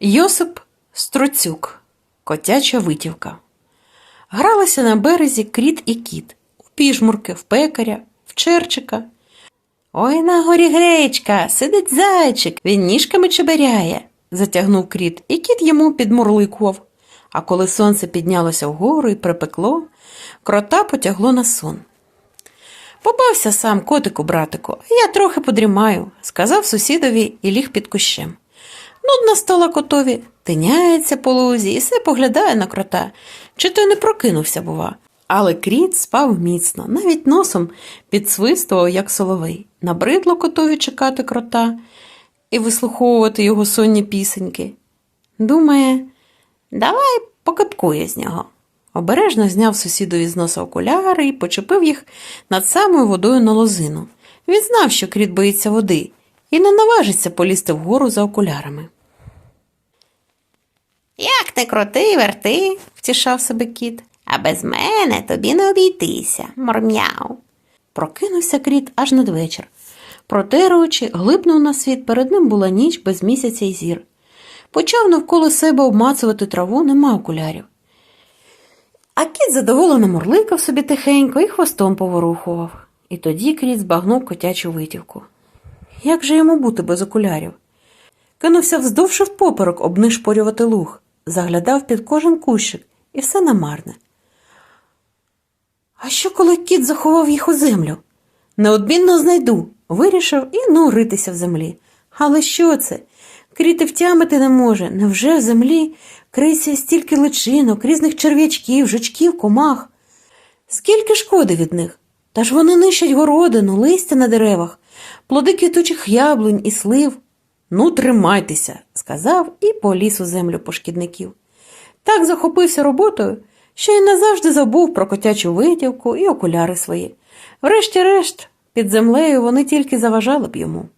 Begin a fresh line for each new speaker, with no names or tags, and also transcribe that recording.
Йосип Строцюк, котяча витівка. Гралися на березі кріт і кіт, у піжмурки, в пекаря, в черчика. Ой на горі гречка, сидить зайчик, він ніжками чеберяє, затягнув кріт, і кіт йому підмурликував. А коли сонце піднялося вгору і припекло, крота потягло на сон. Попався сам котику, братику, я трохи подрімаю, сказав сусідові і ліг під кущем. Нудно стала котові, тиняється по лузі і все поглядає на крота, чи той не прокинувся, бува. Але кріт спав міцно, навіть носом підсвистував, як соловей. Набридло котові чекати крота і вислуховувати його сонні пісеньки. Думає, давай покипкує з нього. Обережно зняв сусідові з носа окуляри і почепив їх над самою водою на лозину. Він знав, що кріт боїться води, і не наважиться полізти вгору за окулярами. Ти крути, верти, втішав себе кіт, а без мене тобі не обійтися, мормяв. Прокинувся кріт аж надвечір. Протер очі, глипнув на світ, перед ним була ніч без місяця й зір. Почав навколо себе обмацувати траву, нема окулярів. А кіт задоволено мурликав собі тихенько і хвостом поворухував. І тоді кріт збагнув котячу витівку. Як же йому бути без окулярів? Кинувся вздовж впоперек обнишпорювати луг, заглядав під кожен кущик, і все намарне. А що, коли кіт заховав їх у землю? Неодмінно знайду, вирішив і ну ритися в землі. Але що це? Кріти втямити не може. Невже в землі криється стільки личинок, різних черв'ячків, жучків, комах? Скільки шкоди від них? Та ж вони нищать городину, листя на деревах, плоди квітучих яблунь і слив. Ну, тримайтеся, сказав і поліз у землю пошкідників. Так захопився роботою, що й назавжди забув про котячу витівку і окуляри свої. Врешті-решт, під землею вони тільки заважали б йому.